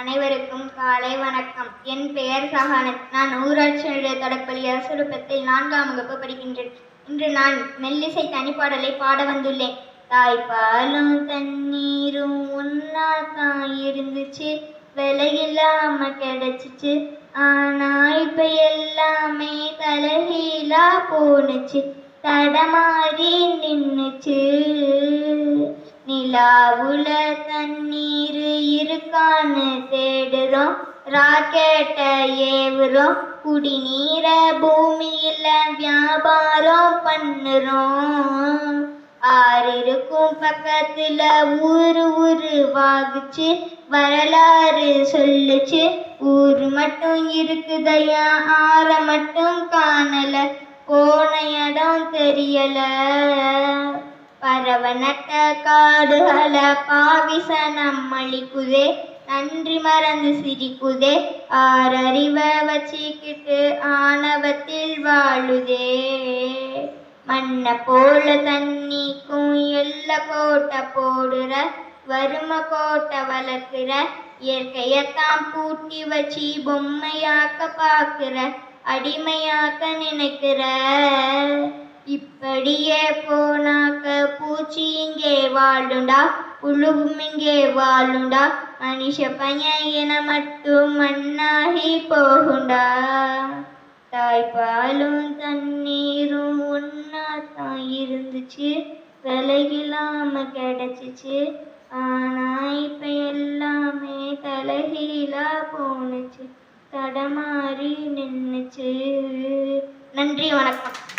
அனைவருக்கும் காலை வணக்கம். என் பெயர் சஹானத் நான் ஊராட்சி நிலைய தொடக்கப்பள்ளி அரசுப்பத்தில் நான்காம் வகுப்பு படிக்கின்றேன் இன்று நான் மெல்லிசை தனிப்பாடலை பாட வந்துள்ளேன். தாய்ப்பாலும் தண்ணீரும் ஒன்னா தான் இருந்துச்சு. விலையில்லாம கிடைச்சிச்சு. ஆனா இப்ப எல்லாமே தலைகீழா போனுச்சு தடமாறி நின்னுச்சு. நிலாவுல தண்ணீர் இருக்கான்னு தேடுறோம். ராக்கெட்டை ஏவுறோம். குடிநீர பூமியில வியாபாரம் பண்ணுறோம். ஆறு இருக்கும் பக்கத்துல ஊரு உருவாகுச்சு வரலாறு சொல்லுச்சு. ஊரு மட்டும் இருக்குதையா? ஆற மட்டும் காணல. போன இடம் தெரியல. பரவனட்ட நட்ட பாவிச பாவிசனம் அளிக்குதே நன்றி மறந்து சிரிக்குதே. ஆறறிவ வச்சிக்கிட்டு ஆணவத்தில் வாழுதே. மண்ணை போல தண்ணிக்கும் எல்ல கோட்டை போடுற வறும கோட்டை வளர்க்கிற இயற்கையத்தான் பூட்டி வச்சு பொம்மையாக்க பார்க்கிற அடிமையாக்க நினைக்கிற. இப்படியே போனாக்க பூச்சி இங்கே வாழுண்டா? புழுவும் இங்கே வாழுண்டா? மனுஷ பையன் என மட்டும் மண்ணாகி போகுண்டா? தாய்ப்பாலும் தண்ணீரும் ஒன்னா தான் இருந்துச்சு. விலையில்லாம கிடைச்சிச்சு. ஆனா இப்ப எல்லாமே தலைகீழா போனுச்சு தடமாறி நின்னுச்சு. நன்றி வணக்கம்.